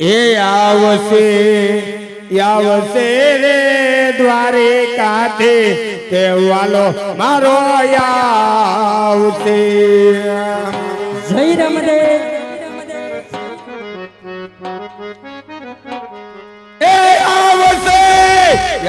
એ આવશે આવશે રે દ્વારિકાથી, તે વાલો મારો આવશે. જય રામદેવ.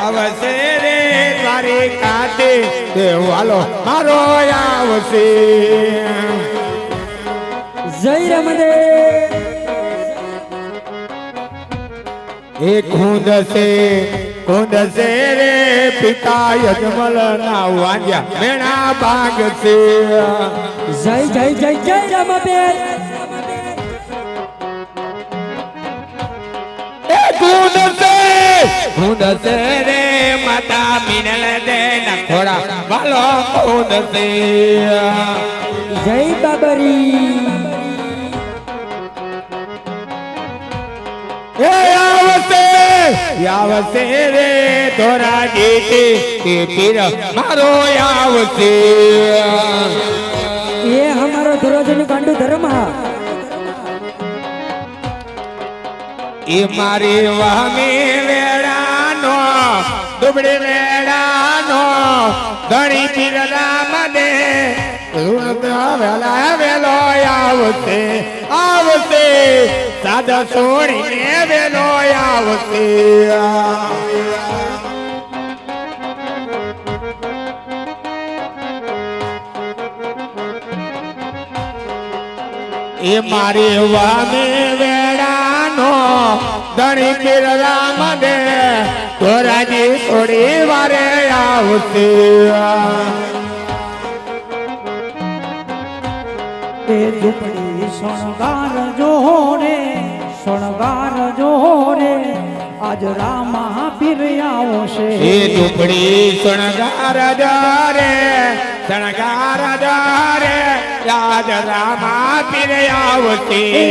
આવશે રે દ્વારિકાથી, તે વાલો મારો આવશે. જય રામદેવ. એ કુંદસે કુંદસે રે પિતા યજમલ ના વાંજ્યા મેણા છે. જય જય જય જય રામદેવ એ કુંદસે કુંદસે રે માતા મિનલ દે ના ખોડા વાલો કુંદસે જય બાબરી. એ આવશે રે ધોરા જીતી તે પીર મારો આવશે. એ હમારો ધોરોજનું ગાંડું ધર્મ હા. એ મારી વામી વેડાનો દુબળી વેડાનો ધણી પીરલા મને વેલા વેલો આવશે આવશે. સાદા છોડીને વેલો આવશે એ મારી વામે વેડાનો ધણી પીર રામ દે ધોરાજી થોડી વારે આવશે તે ઝૂંપડી શણગાર જોરે શણગાર જોરે આજ રામા પીર આવશે. એ ઝૂંપડી શણગાર જારે શણગાર જારે આજ રામા પીર આવશે. એ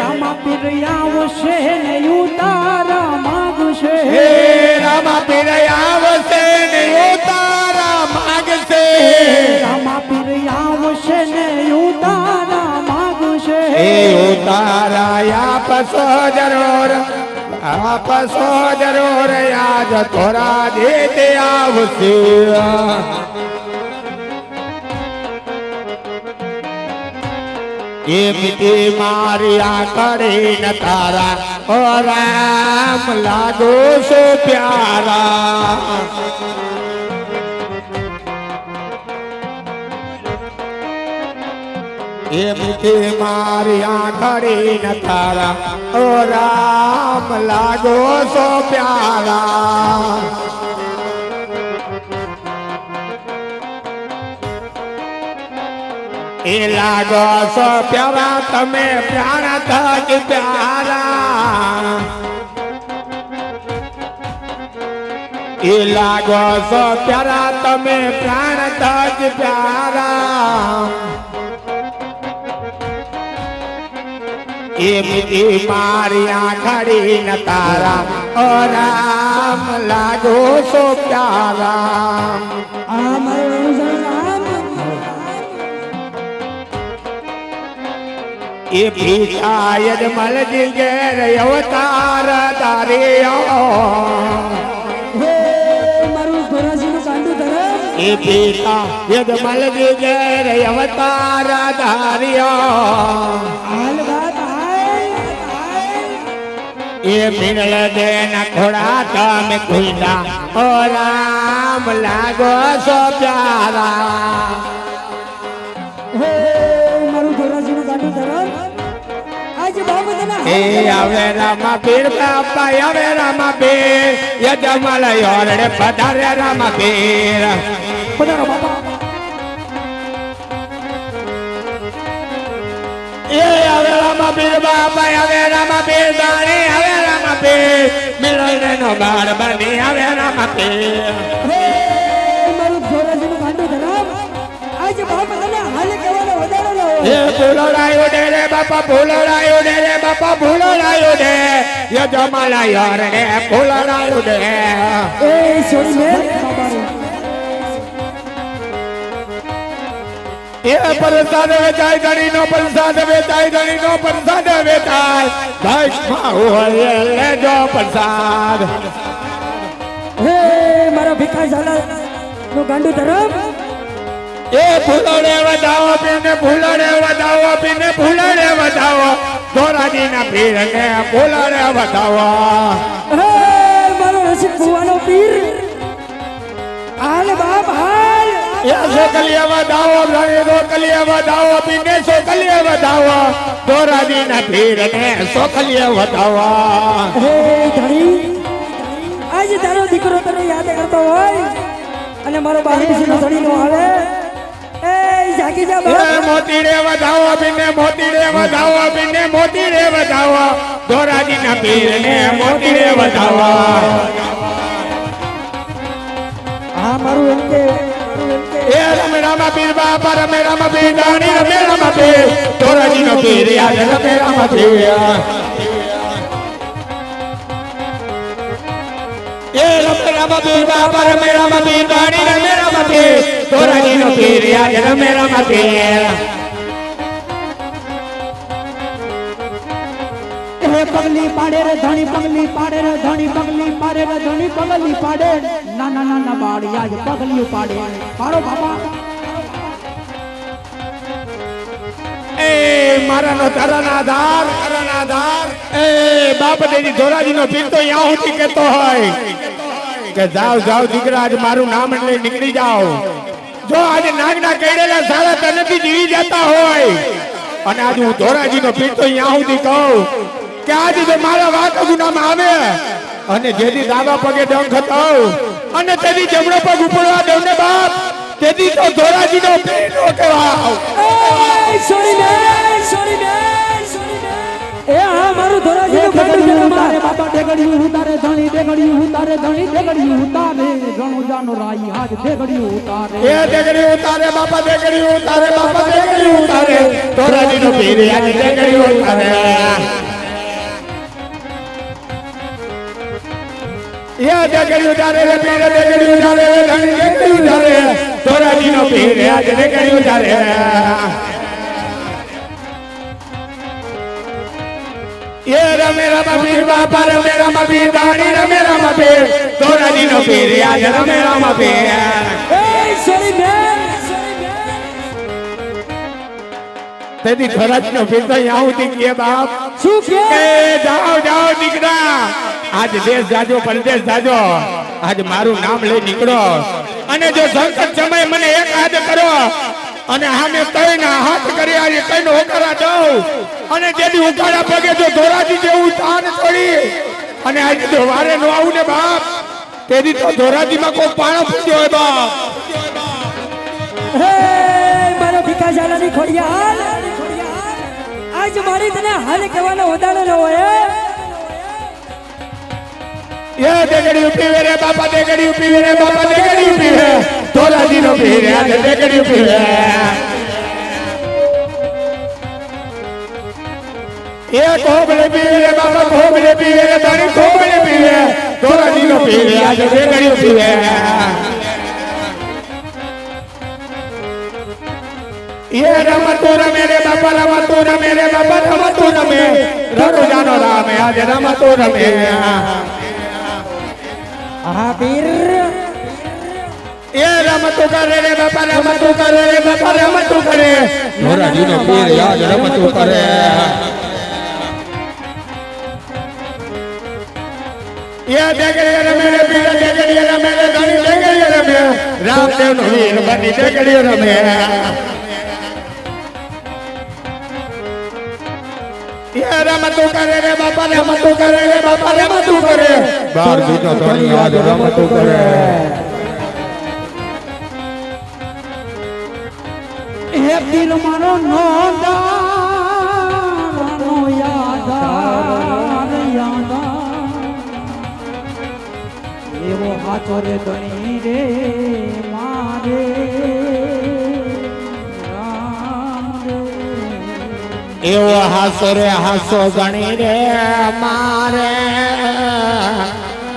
રામા પીર આવશે ને ઉતારા માગશે. હે રામા પીર આવશે ને ઉતારા માગશે. રામા પીર આવશે ને ઉતારા માગશે એ ઉતારાયા પસો જરૂર, આપસો જરૂર યાદ થોડા દેતે આવશે. એમથી માર્યા મારી આંકડી ન તારા ઓ રામ, લાગો છો પ્યારા. એ મીઠી મારી આંખડી ન તારા ઓ રામ, લાગો સો પ્યારા. એ લાગો સો પ્યારા, તમે પ્યારા થક પ્યારા. એ લાગો સો પ્યારા, તમે પ્રાણ તજ પ્યારા. એ મીઠી મારી આંખડી ન તારા ઓ રામ લાગો સો પ્યારા એ પિતા મલજી ઘેર અવતાર તારે એ ભીતા ધોરોજનું મલજી ઘેર અવતાર ધાર્યો એ મિનલ દે ના ખોડા તમે કુંડા. ઓ રામ લાગો સો પ્યારા. હે મારું ધોરોજનું ગાંડુ ધર્મ એ આવે રામા પીર બાપા આવે રામા પીર. યજમાલ યોરડે પધારે રામા પીર. પધારો બાપા. એ રામા પીર બાપા આવે રામા પીર દાણી આવે રામા પીર મિલન નો બાર બની આવે રામા પીર હે મારું ધોરોજનું ગાંડુ ધર્મ આજ બાબતના હાલ કહેવાનો વધારો એ ફૂલોડાયો ડે રે બાપા ફૂલોડાયો ડે રે બાપા ફૂલોડાયો ડે યજમલ એ બાબા એ પ્રસાદ વેચાય પ્રસાદ વેચાય ધણીનો પ્રસાદ વેચાય. હોય લેજો પ્રસાદ હે મારા ભીખા ઝાલા નું ગાંડું ધરમ? એ ફૂલડે વધાવો પીને ફૂલડે વધાવો પીને ફૂલડે વધાવો. ધોરાજીના પીરને ફૂલડે વધાવો. હે મારો રસિક ભુવાનો પીર. હાલ બાપ હાલ એ સોકલીએ વધાવો ધણી સોકલીએ વધાવો પીને સોકલીએ વધાવો ધોરાજીના સો સોકલીએ વધાવો હે ધણી આજે તારો દીકરો તને યાદ કરતો હોય અને મારો બારમીસીનો ધણી નો આવે. એ જાગી જા એ મોતી રે વધાવો પીને મોતીડે વધાવો બિને મોતી રે વધાવો ધોરાજીના પીરને મોતીડે વધાવો હા મારું એમ કે મારું એમ કે એ રમેરામાં પીર બાપા રમેરામાં પીર દાણી રમેરામાં પીર ધોરાજીનો પીર યાદ રમેરામાં પીર એ રમેરામાં પીર બાપા રમેરામાં પીર દાણી રમેરામાં પીર ધોરાજીનો પીર યાદ રમેરામાં પીર હે પગલી પાડે રે ધણી પગલી પાડે રે ધણી પગલી પાડે રે ધણી પગલી પાડે નાના નાના બાળ યાદ પગલી પાડે પાડો બાપા એ મારાનો તારાના આધાર તારાના આધાર એ બાપ દેજી ધોરાજીનો પીર તો યા સુધી કહેતો હોય કે જાવ જાવ દીકરા, આજ મારું નામ લઈ નીકળી જાઓ. જો આજે નાગના કઈડેલા સારા તનેથી જીવી જતા હોય. અને આજે હું ધોરાજીનો પીર તો યા સુધી કહું કે આજે જો મારા વાત ગુનામાં આવે અને જેથી દાદા પગે ડંખ થાવ અને તેથી જમણો પગ ઉપડવા દઉં ને બાપ, તેથી તો ધોરાજીનો પીર નો કહેવાય. એ હા મારું ધોરાજીનું ગાંડું ધરમ ઉતારે બાપા ડેગડિયું ઉતારે ધણી ડેગડિયું ઉતારે ધણી ડેગડિયું ઉતારે જાનો રાઈ ઉતારે. એ દેગડી ઉતારે બાપા દેગડી ઉતારે બાપા દેગડી ઉતારે. ધોરાજીનો પીર આજે દેગડી ઉતારે. એ દેગડી ઉતારે રે પીર દેગડી ઉતારે રે ધણી દેગડી ઉતારે ધોરાજીનો પીર આજે દેગડી ઉતારે એ રમે રમા પીર બાપા રમે રમા પીર દાણી રમે રમા પીર. ધોરાજીનો પીર આજે રમે રમા પીર. એ સોરી બે સોરી બે તેથી પીર તો અહીંયા સુધી કે બાપ. શું કે? જાઓ જાઓ દીકરા. આજ દેશ જાજો પરદેશ જાજો. આજ મારું નામ લઈ નીકળો. અને જો સંકટ સમય મને એક હાથ કરો અને સામે કઈને હાથ કરી આજે કઈને હોકારા દઉં. અને જેથી ઉકાળા પગે જો ધોરાજી જેવું તાન પડી અને આજે વારે નો આવું ને બાપ તેથી તો ધોરાજીમાં કોઈ પાણો ફૂટ્યો હોય બાપ. હે મારો ભીખા ઝાલાની ખોડિયાલ આજ મારી તને હાલ કહેવાનો ઉદાહરણ ન હોય. એ દેગડી ઉપી વેરે બાપા દેગડી ઉપી વે રે બાપા દેગડી ઉપી વે ધોરાજી નો પી રે આજે દેગડી ઉપી વે એ કોબલે પી વે રે બાપા કોબલે પી વે રે તારી કોબલે પી વે ધોરાજી નો પી રે આજે દેગડી ઉપી વે એ રમતો રમે રે બાપા રમતો રમે રે બાપા રમતો રમે રણુ જાનો રામે આજે રમતો રમે હા પીર એ રમતું કરે રે બાપા રમતું કરે રે બાપા રમતું કરે ધોરાજીનો પીર યાદ રમતું કરે એ દેગડી રમે રે પીર દેગડી રમે રે ધણી દેગડી રમે રામદેવ નો વીર બની દેગડી રમે એ રમતું કરે રે બાપા રમતું કરે રે બાપા રમતું કરે બાર દીનો ધણી યાદ રમતું કરે હે પીર મારો નોંધાનો યાદાર યાદાર એવો હાચો રે ધણી રે, મારે. હાસો રે. હાસો ગણી રે, મારે.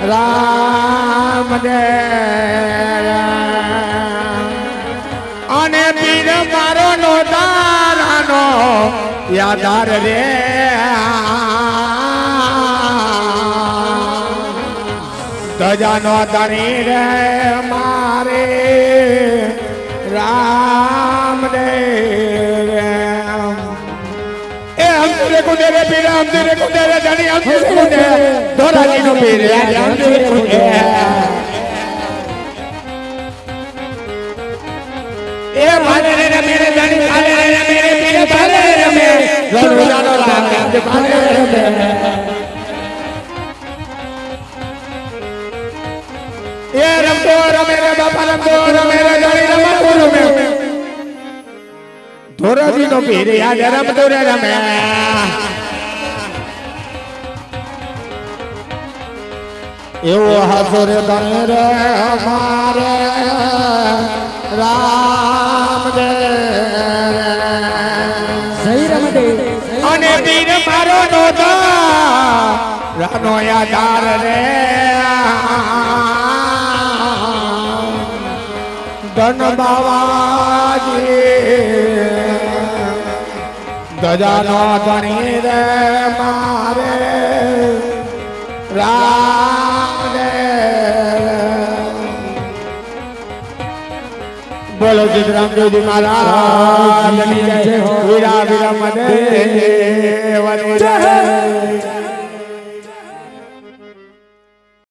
રામ રે યાદાર રે. ધજાનો ધણી રે મારે. રામ રે. રામ એ હમદુરે કુંડે રે, પીરે હમદુરે કુંડે રે, ધણી હમદુરે કુંડે. ધોરાજીનો પીરે આજે હમદુરે એ ભાલે રે રે મેરે ધણી ભાલે ભાલે રામ. આજે ભાલે રે રે એ રમતો રમે રે બાપા રમતો રમે રે ધણી રમતો રમે. ધોરાજી નો પીર યાદ રમતો રે રમે. એવો હાસો રે તને રે મારે. અને પીર મારો નો રાનો યાદાર રે. ધન બાવાજી. ગજાનો ધણી રે મારે. રે બોલો સિદ્ધરામદેવજી મહારાજ વીરા વીરા મને જય.